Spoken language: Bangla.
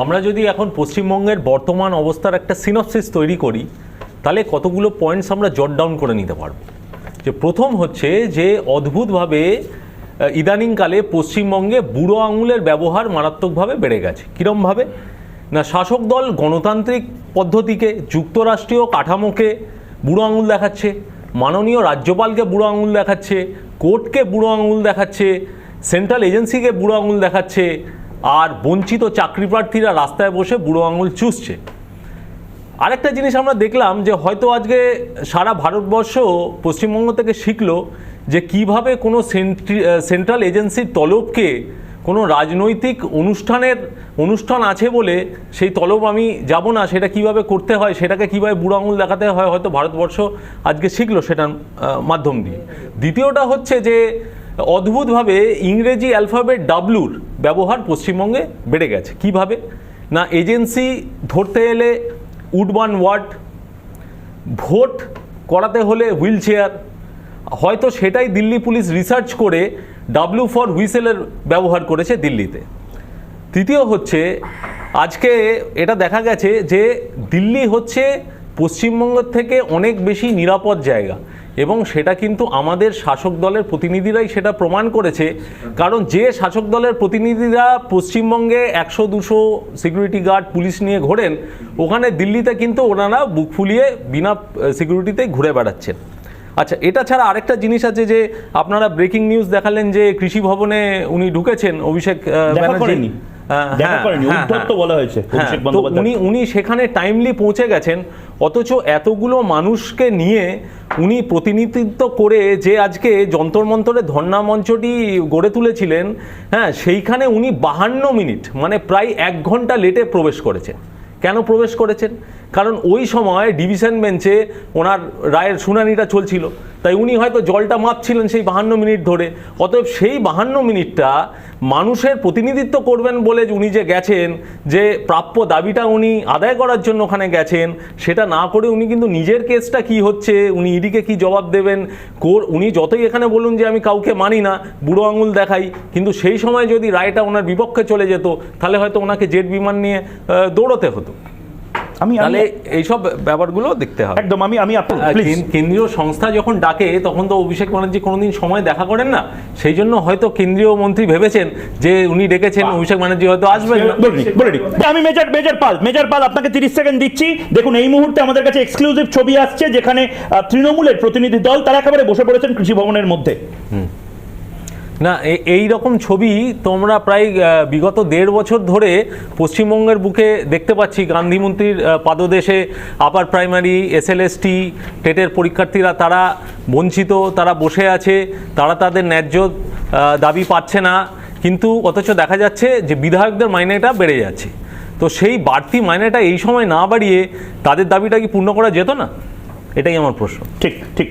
আমরা যদি এখন পশ্চিমবঙ্গের বর্তমান অবস্থার একটা সিনপসিস তৈরি করি, তাহলে কতগুলো পয়েন্টস আমরা জট ডাউন করে নিতে পারব? যে প্রথম হচ্ছে যে অদ্ভুতভাবে ইদানিংকালে পশ্চিমবঙ্গে বুড়ো আঙুলের ব্যবহার মারাত্মকভাবে বেড়ে গেছে। কীরমভাবে? না, শাসক দল গণতান্ত্রিক পদ্ধতিকে, যুক্তরাষ্ট্রীয় কাঠামোকে বুড়ো আঙুল দেখাচ্ছে, মাননীয় রাজ্যপালকে বুড়ো আঙুল দেখাচ্ছে, কোর্টকে বুড়ো আঙুল দেখাচ্ছে সেন্ট্রাল এজেন্সিকে বুড়ো আঙুল দেখাচ্ছে আর বঞ্চিত চাকরি প্রার্থীরা রাস্তায় বসে বুড়ো আঙুল চুষছে। আরেকটা জিনিস আমরা দেখলাম যে হয়তো আজকে সারা ভারতবর্ষ পশ্চিমবঙ্গ থেকে শিখলো যে কীভাবে কোনো সেন্ট্রি- সেন্ট্রাল এজেন্সির তলবকে কোনো রাজনৈতিক অনুষ্ঠানের, অনুষ্ঠান আছে বলে সেই তলব আমি যাব না, সেটা কীভাবে করতে হয়, সেটাকে কীভাবে বুড়ো আঙুল দেখাতে হয়, হয়তো ভারতবর্ষ আজকে শিখলো সেটার মাধ্যম দিয়ে। দ্বিতীয়টা হচ্ছে যে অদ্ভুতভাবে ইংরেজি অ্যালফাবেট ডাব্লুর ব্যবহার পশ্চিমবঙ্গে বেড়ে গেছে। কীভাবে? না, এজেন্সি ধরতে এলে উডবান ওয়ার্ড, ভোট করাতে হলে হুইল চেয়ার হয়তো সেটাই দিল্লি পুলিশ রিসার্চ করে ডাব্লু ফর হুইসেলের ব্যবহার করেছে দিল্লিতে। তৃতীয় হচ্ছে, আজকে এটা দেখা গেছে যে দিল্লি হচ্ছে পশ্চিমবঙ্গ থেকে অনেক বেশি নিরাপদ জায়গা। এবং সেটা কিন্তু আমাদের শাসক দলের প্রতিনিধিরাই সেটা প্রমাণ করেছে। কারণ যে শাসক দলের প্রতিনিধিরা পশ্চিমবঙ্গে একশো দুশো সিকিউরিটি গার্ড পুলিশ নিয়ে ঘোরেন ওখানে দিল্লিতে কিন্তু ওনারা বুক ফুলিয়ে বিনা সিকিউরিটিতে ঘুরে বেড়াচ্ছেন। আচ্ছা এটা ছাড়া আরেকটা জিনিস আছে যে আপনারা ব্রেকিং নিউজ দেখালেন যে কৃষি ভবনে উনি ঢুকেছেন অভিষেক ব্যানার্জি। হ্যাঁ, হ্যাঁ, হ্যাঁ, উনি সেখানে টাইমলি পৌঁছে গেছেন। অথচ এতগুলো মানুষকে নিয়ে উনি প্রতিনিধিত্ব করে যে আজকে যন্তর মন্তরে ধর্না মঞ্চটি গড়ে তুলেছিলেন হ্যাঁ সেইখানে উনি বাহান্ন মিনিট মানে প্রায় এক ঘণ্টা লেটে প্রবেশ করেছেন। কেন প্রবেশ করেছেন? কারণ ওই সময় ডিভিশন বেঞ্চে ওনার রায়ের শুনানিটা চলছিল। তাই উনি হয়তো জলটা মাপছিলেন সেই বাহান্ন মিনিট ধরে। অতএব সেই বাহান্ন মিনিটটা মানুষের প্রতিনিধিত্ব করবেন বলে উনি যে গেছেন, যে প্রাপ্য দাবিটা উনি আদায় করার জন্য ওখানে গেছেন, সেটা না করে উনি কিন্তু নিজের কেসটা কি হচ্ছে, উনি ইডিকে কি জবাব দেবেন, কোর, উনি যতই এখানে বলুন যে আমি কাউকে মানি না, বুড়ো আঙুল দেখাই, কিন্তু সেই সময় যদি রায়টা ওনার বিপক্ষে চলে যেত, তাহলে হয়তো ওনাকে জেট বিমান নিয়ে দৌড়তে হতো। আমি তাহলে এইসব ব্যাপারগুলো দেখতে হবে। একদম আমি আমি কেন্দ্রীয় সংস্থা যখন ডাকে তখন তো অভিষেক ব্যানার্জি কোনোদিন সময় দেখা করেন না। সেই জন্য হয়তো কেন্দ্রীয় মন্ত্রী ভেবেছেন যে উনি ডেকেছেন অভিষেক ব্যানার্জি হয়তো আসবেন। আমি major major Pal major Pal আপনাকে তিরিশ সেকেন্ড দিচ্ছি। দেখুন এই মুহূর্তে আমাদের কাছে এক্সক্লুসিভ ছবি আসছে যেখানে তৃণমূলের প্রতিনিধি দল তারা একেবারে বসে পড়েছেন কৃষি ভবনের মধ্যে। না এই রকম ছবি তোমরা প্রায় বিগত দেড় বছর ধরে পশ্চিমবঙ্গের বুকে দেখতে পাচ্ছি। গান্ধীমন্ত্রীর পাদদেশে আপার প্রাইমারি, এসএলএসটি, টেটের পরীক্ষার্থীরা তারা বঞ্চিত, তারা বসে আছে, তারা তাদের ন্যায্য দাবি পাচ্ছে না। কিন্তু অথচ দেখা যাচ্ছে যে বিধায়কদের মাইনেটা বেড়ে যাচ্ছে। তো সেই বাড়তি মাইনেটা এই সময় না বাড়িয়ে তাদের দাবিটা কি পূর্ণ করা যেত না? এটাই আমার প্রশ্ন। ঠিক ঠিক।